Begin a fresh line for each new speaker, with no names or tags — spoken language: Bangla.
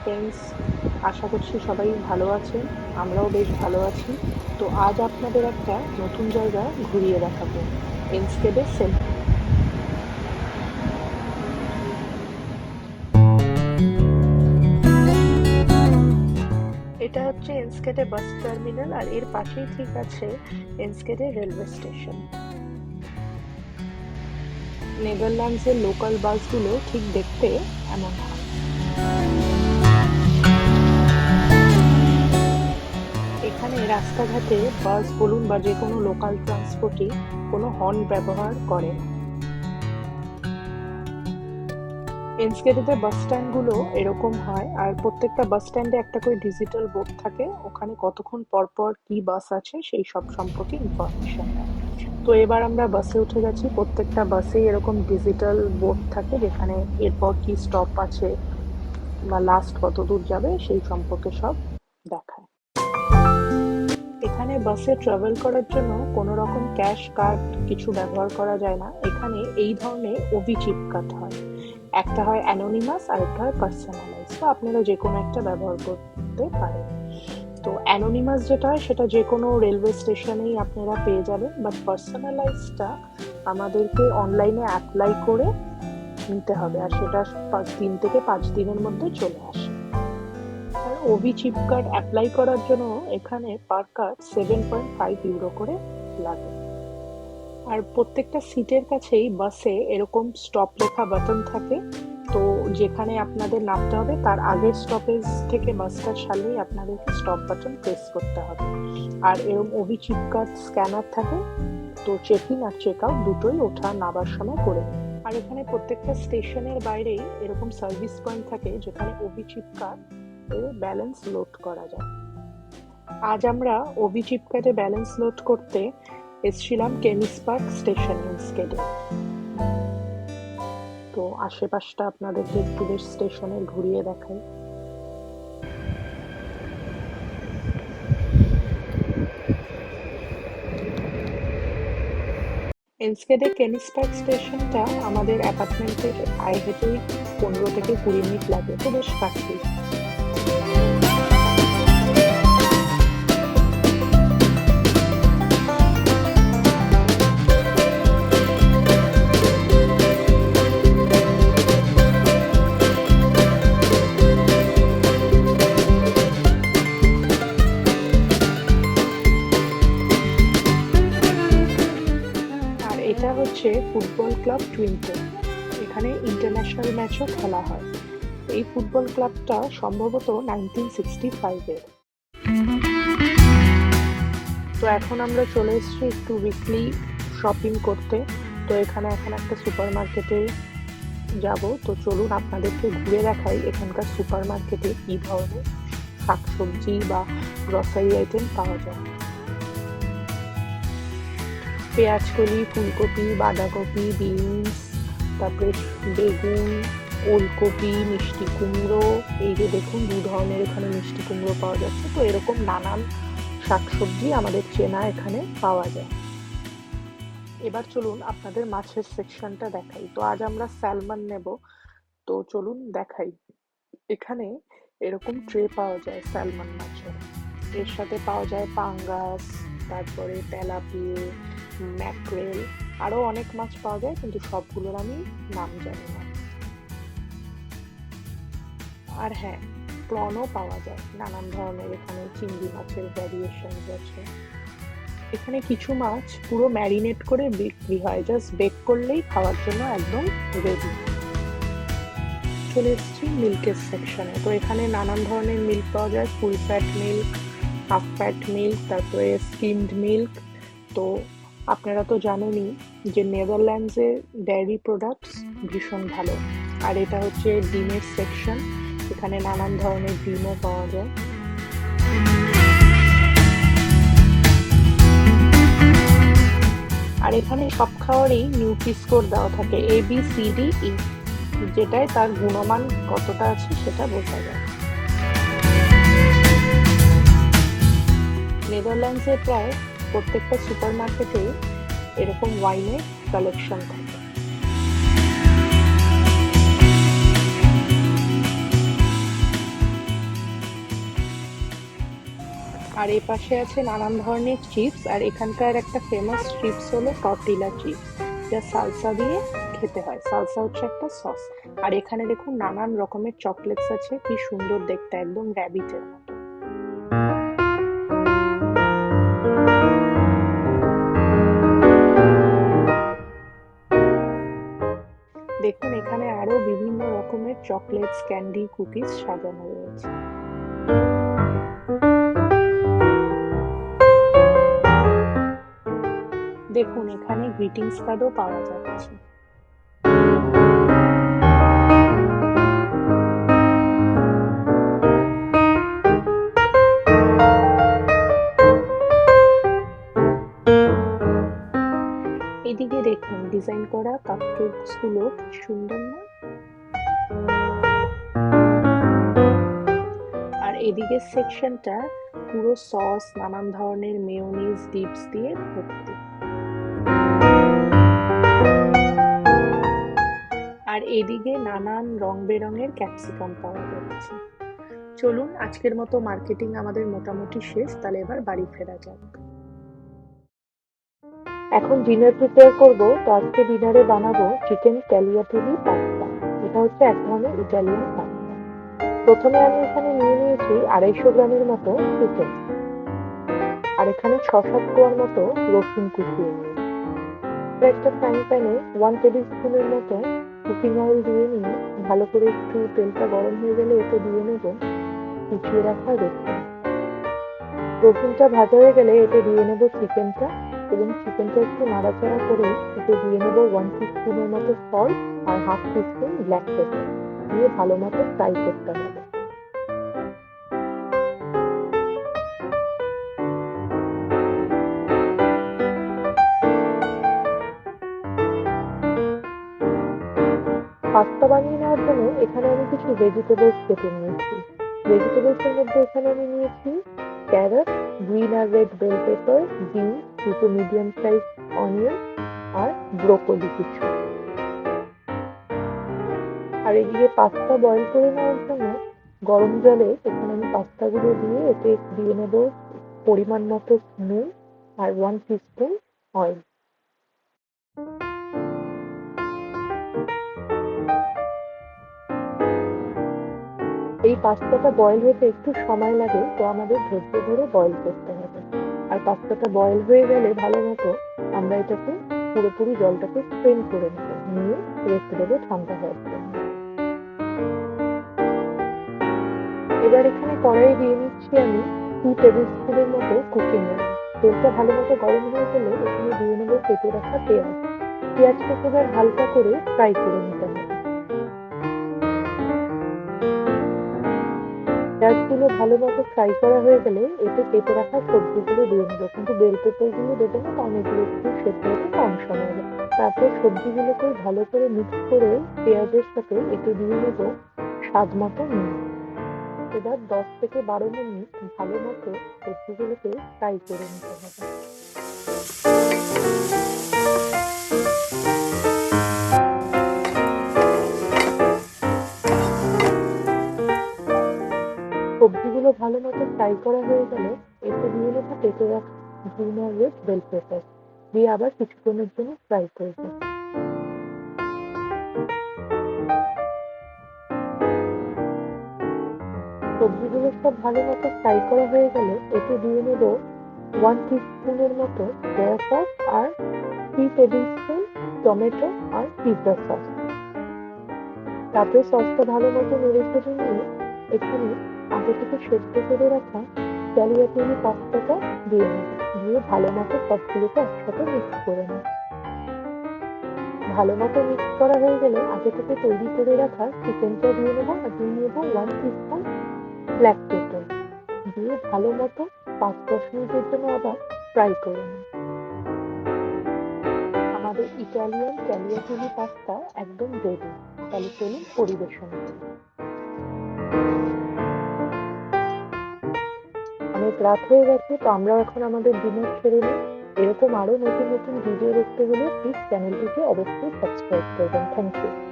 ফ্রেন্ডস আশা করছি সবাই ভালো আছে আমরাও বেশ ভালো আছি। তো আজ আপনাদের একটা নতুন জায়গা ঘুরিয়ে দেখাবো এনস্কেডে সেল এটা হচ্ছে এনস্কেটে বাস টার্মিনাল আর এর পাশেই ঠিক আছে এনস্কেটে রেলওয়ে স্টেশন নেদারল্যান্ডসের লোকাল বাসগুলো ঠিক দেখতে এমন। হয় এখানে রাস্তাঘাটে বাস, বলুন বা যে কোনো লোকাল ট্রান্সপোর্টই কোনো হর্ন ব্যবহার করে। না এনস্কেডিতে বাস স্ট্যান্ডগুলো এরকম হয়, আর প্রত্যেকটা বাস স্ট্যান্ডে একটা করে ডিজিটাল বোর্ড থাকে। ওখানে কতক্ষণ পর পর কি বাস আছে, সেই সব সম্পর্কে ইনফরমেশন দেয়। তো এবার আমরা বাসে উঠে গেছি। প্রত্যেকটা বাসে এরকম ডিজিটাল বোর্ড থাকে, যেখানে এরপর কি স্টপ আছে বা লাস্ট কত দূর যাবে, সেই সম্পর্কে সব এখানে বাসে ট্রাভেল করার জন্য কোনো রকম ক্যাশ কার্ড কিছু ব্যবহার করা যায় না। এখানে এই ধরনের ওবি কাট হয়। একটা হয় অ্যানোনিমাস আর একটা হয় পার্সোনালাইজ তো আপনারা যে কোনো একটা ব্যবহার করতে পারেন। তো অ্যানোনিমাস যেটা হয়, সেটা যে কোনো রেলওয়ে স্টেশনেই আপনারা পেয়ে যাবেন। বাট পার্সোনালাইজটা আমাদেরকে অনলাইনে অ্যাপ্লাই করে নিতে হবে। আর সেটা দিন থেকে পাঁচ দিনের মধ্যে চলে আসে। ওবি চিপ কার্ড অ্যাপ্লাই করার জন্য এখানে per card seven point five euro করে লাগে। আর প্রত্যেকটা সিটের কাছেই বাসে এরকম স্টপ লেখা বাটন থাকে। তো যেখানে আপনাদের নামতে হবে, তার আগের স্টপেজ থেকে বাসটা ছাড়লেই আপনাদেরকে স্টপ বাটন প্রেস করতে হবে। আর এরকম ওবি চিপ কার্ড স্ক্যানার থাকে, তো চেক ইন আর চেক আউট দুটোই ওঠা নামার সময় করে আর এখানে প্রত্যেকটা স্টেশনের বাইরেই এরকম সার্ভিস পয়েন্ট থাকে, যেখানে OV chip card balance load করা যায়। আজ আমরা ওবি চিপ কার্ডে ব্যালেন্স লোড করতে এসছিলাম কেমিস পার্ক স্টেশন ইনস্কেডে তো আশেপাশটা আপনাদেরকে একটু বেশ স্টেশনের ঘুরিয়ে দেখাই। এনস্কেডে কেনিস পার্ক স্টেশনটা আমাদের অ্যাপার্টমেন্ট থেকে আয় হেঁটেই পনেরো থেকে কুড়ি মিনিট লাগে, তো বেশ কাছেই। হচ্ছে ফুটবল ক্লাব টুইনটো এখানে ইন্টারন্যাশনাল ম্যাচও খেলা হয়। এই ফুটবল ক্লাবটা সম্ভবত নাইনটিন সিক্সটি ফাইভের তো এখন আমরা চলে এসেছি একটু উইকলি শপিং করতে। তো এখানে এখন একটা সুপার মার্কেটে যাব। তো চলুন আপনাদেরকে ঘুরে দেখাই এখানকার সুপার মার্কেটে কী ধরনের শাকসবজি বা গ্রসারি আইটেম পাওয়া যায়। পেঁয়াজকলি ফুলকপি, বাঁধাকপি, বিনস, তারপরে বেগুন, ওলকপি, মিষ্টি কুমড়ো, এই যে দেখুন দু ধরনের এখানে মিষ্টি কুমড়ো পাওয়া যাচ্ছে। তো এরকম নানান শাকসবজি আমাদের চেনা এখানে পাওয়া যায়। এবার চলুন আপনাদের মাছের সেকশনটা দেখাই। তো আজ আমরা স্যালমন নেব। তো চলুন দেখাই। এখানে এরকম ট্রে পাওয়া যায় স্যালমন মাছের। এর সাথে পাওয়া যায় পাঙ্গাস তারপরে তেলাপিয়ে ম্যাক্রেল আরও অনেক মাছ পাওয়া যায়, কিন্তু সবগুলোর আমি নাম জানি না। আর হ্যাঁ প্রনও পাওয়া যায়, নানান ধরনের এখানে চিংড়ি মাছের ভ্যারিয়েশন আছে। এখানে কিছু মাছ পুরো ম্যারিনেট করে বিক্রি হয় জাস্ট বেক করলেই খাওয়ার জন্য একদম রেডি চলে এসেছি মিল্কের সেকশনে তো এখানে নানান ধরনের মিল্ক পাওয়া যায় full fat milk half fat milk তারপরে স্কিমড মিল্ক তো আপনারা তো জানেনই যে নেদারল্যান্ডসের ডেয়ারি প্রোডাক্টস ভীষণ ভালো। আর এটা হচ্ছে ডিমের সেকশন এখানে নানান ধরনের ডিমও পাওয়া যায়। আর এখানে সব খাওয়ারই নিউট্রি স্কোর দেওয়া থাকে A B C D E যেটায় তার গুণমান কতটা আছে সেটা বোঝা যায়। নেদারল্যান্ডসে প্রায় প্রত্যেকটা সুপার মার্কেটেই এরকম ওয়াইনের কালেকশন থাকে। আর এ পাশে আছে নানান ধরনের চিপস, আর এখানকার একটা ফেমাস চিপস হলো টর্টিলা চিপস, যা সালসা দিয়ে খেতে হয়। সালসা হচ্ছে একটা সস। আর এখানে দেখুন নানান রকমের চকলেটস আছে, কি সুন্দর দেখতে, একদম র্যাবিটের মতো। চকলেটস, ক্যান্ডি, কুকিজ সাজানো রয়েছে। দেখুন, এখানে গ্রিটিংস কার্ডও পাওয়া যাচ্ছে। এদিকে দেখুন ডিজাইন করা কাপকেকসগুলো কি সুন্দর না? এদিকের সেকশনটা পুরো সস, নানান ধরনের মেয়োনিজ, ডিপস দিয়ে ভর্তি। আর এদিকে নানান রং বেরঙের ক্যাপসিকাম পাওয়া যাচ্ছে। চলুন, আজকের মতো মার্কেটিং আমাদের মোটামুটি শেষ, তাহলে এবার বাড়ি ফেরা যাক। এখন ডিনার প্রিপেয়ার করব, তো আজকে ডিনারে বানাবো চিকেন ক্যালিয়াটুরি পাস্তা। এটা হচ্ছে এক ধরনের ইটালিয়ান প্রথমে আমি এখানে নিয়ে নিয়েছি আড়াইশো গ্রামের মতো চিকেন। আর এখানে ছ সাত কোয়ার মতো রসুন কুচিয়ে নিয়েছি। একটা ফ্রাইং প্যানে ওয়ান টেবিল স্পুনের মতো কুকিং অয়েল দিয়ে নিয়ে ভালো করে একটু তেলটা গরম হয়ে গেলে এতে দিয়ে নেব কুচিয়ে রাখা রসুন। রসুনটা ভাজা হয়ে গেলে এতে দিয়ে নেব চিকেনটা এবং চিকেনটা একটু নাড়াচাড়া করে এতে দিয়ে নেব ওয়ান টিস্পুনের মতো সল্ট আর হাফ টিস্পুন ব্ল্যাক পেপার দিয়ে ভালো মতো ফ্রাই করতে হবে। পাস্তা বানিয়ে নেওয়ার জন্য এখানে আমি কিছু ভেজিটেবলস কেটে নিয়েছি। ভেজিটেবলসের মধ্যে এখানে আমি নিয়েছি ক্যারট গ্রিন আর রেড বেল পেপার বিনস দুটো মিডিয়াম সাইজ অনিয়ন আর ব্রোকলি কিছু। আর এদিকে পাস্তা বয়েল করে নেওয়ার জন্য গরম জলে এখানে আমি পাস্তাগুলো দিয়ে এতে দিয়ে নেব পরিমাণ মতো নুন আর ওয়ান টিস্পুন অয়েল এই পাস্তাটা বয়েল হতে একটু সময় লাগে, তো আমাদের ধৈর্য ধরে বয়েল করতে হবে। আর পাস্তাটা বয়েল হয়ে গেলে ভালো মতো আমরা এটাকে পুরোপুরি জলটাকে স্ট্রেন করে নেব। নিয়ে রেখে দেবো ঠান্ডা হওয়ার জন্য। এবার এখানে কড়াই দিয়ে নিচ্ছি আমি টু টেবিল স্পুনের মতো কুকিং অয়েল তেলটা ভালো মতো গরম হয়ে গেলে এখানে দিয়ে নেব কেটে রাখা পেঁয়াজ। পেঁয়াজটাকে এবার হালকা করে ফ্রাই করে নিতে হবে। পেঁয়াজগুলো ভালো মতো ফ্রাই করা হয়ে গেলে এতে কেটে রাখা সবজিগুলো দিয়ে নেব। কিন্তু বেল পেপারগুলো দেবো না কারণ এগুলো একটু সেদ্ধ হতে কম সময় লাগে তারপর সবজিগুলোকে ভালো করে মিক্স করে পেঁয়াজের সাথে এতে দিয়ে নেব স্বাদ মতো নুন এবার দশ থেকে বারো মিনিট ভালো মতো সবজিগুলোকে ফ্রাই করে নিতে হবে। সবজিগুলো ভালো মতো ফ্রাই করা হয়ে গেলে এতে দিয়ে নেব কেটে রাখা রেড বেল পেপার। দিয়ে আবার কিছুক্ষণের জন্য ফ্রাই করব সবজিগুলো সব ভালো মতো ফ্রাই করা হয়ে গেলে এতে দিয়ে নেব ওয়ান টিস্পুনের মতো সয়া সস আর থ্রি টেবিল স্পুন টমেটো আর পিৎজা সস তারপরে সসটা ভালো মতো নেড়ে চেড়ে নিয়ে এখানে আগে থেকে সেদ্ধ করে রাখা ক্যালিয়াটুরি পাস্তাটা দিয়ে নেব। দিয়ে ভালো মতো সবগুলোকে একসাথে মিক্স করে নেব। ভালো মতো মিক্স করা হয়ে গেলে আগে থেকে তৈরি করে রাখা চিকেনটা দিয়ে নেব। আর দিয়ে নেব ওয়ান টিস্পুন ব্ল্যাক পেপার দিয়ে ভালো মতো পাঁচ দশ মিনিটের জন্য আবার ফ্রাই করে নেব আমাদের ইটালিয়ান ক্যালিয়াটুরি পাস্তা একদম রেডি তাহলে চলুন পরিবেশন অনেক রাত হয়ে গেছে, তো আমরাও এখন আমাদের ডিনার সেরে নিই। এরকম আরও নতুন নতুন ভিডিও দেখতে হলে প্লিজ চ্যানেলটিকে অবশ্যই সাবস্ক্রাইব করবেন। Thank you